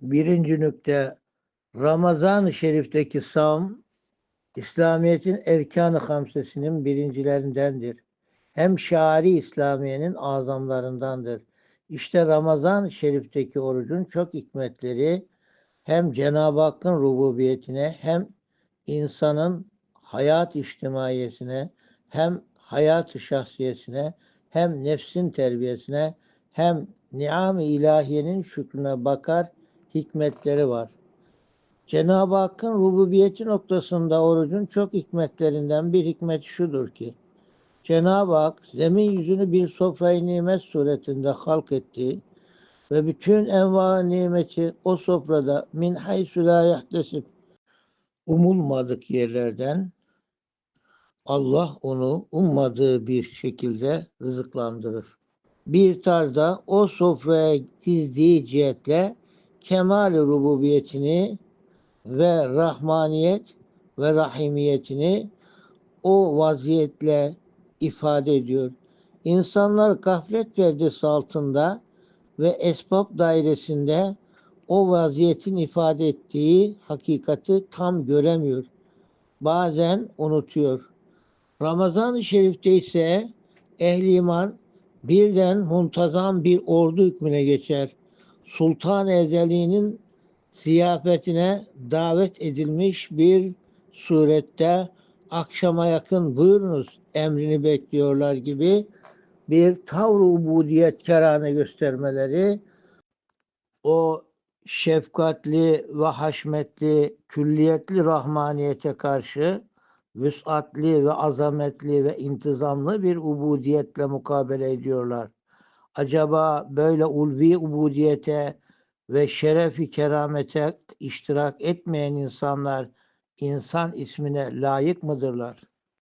Birinci nükte Ramazan-ı Şerif'teki savm İslamiyet'in erkan-ı hamsesinin birincilerindendir. Hem şari İslamiye'nin azamlarındandır. İşte Ramazan-ı Şerif'teki orucun çok hikmetleri hem Cenab-ı Hakk'ın rububiyetine hem insanın hayat içtimaiyesine hem hayat-ı şahsiyesine hem nefsin terbiyesine hem niam-ı ilahiyenin şükrüne bakar hikmetleri var. Cenab-ı Hakk'ın rububiyeti noktasında orucun çok hikmetlerinden bir hikmet şudur ki Cenab-ı Hak zemin yüzünü bir sofrayı nimet suretinde halk etti ve bütün enva nimeti o sofrada min haysu la yahtesib umulmadık yerlerden Allah onu ummadığı bir şekilde rızıklandırır. Bir tarzda o sofraya dizdiği cihetle kemal rububiyetini ve rahmaniyet ve rahimiyetini o vaziyetle ifade ediyor. İnsanlar gaflet perdesi altında ve esbab dairesinde o vaziyetin ifade ettiği hakikati tam göremiyor. Bazen unutuyor. Ramazan-ı Şerif'te ise ehli iman birden muntazam bir ordu hükmüne geçer. Sultan Ezeli'nin ziyafetine davet edilmiş bir surette akşama yakın buyurunuz emrini bekliyorlar gibi bir tavr-ı ubudiyetkarane göstermeleri o şefkatli ve haşmetli, külliyetli rahmaniyete karşı vüsatli ve azametli ve intizamlı bir ubudiyetle mukabele ediyorlar. Acaba böyle ulvi ubudiyete ve şerefi keramete iştirak etmeyen insanlar insan ismine layık mıdırlar?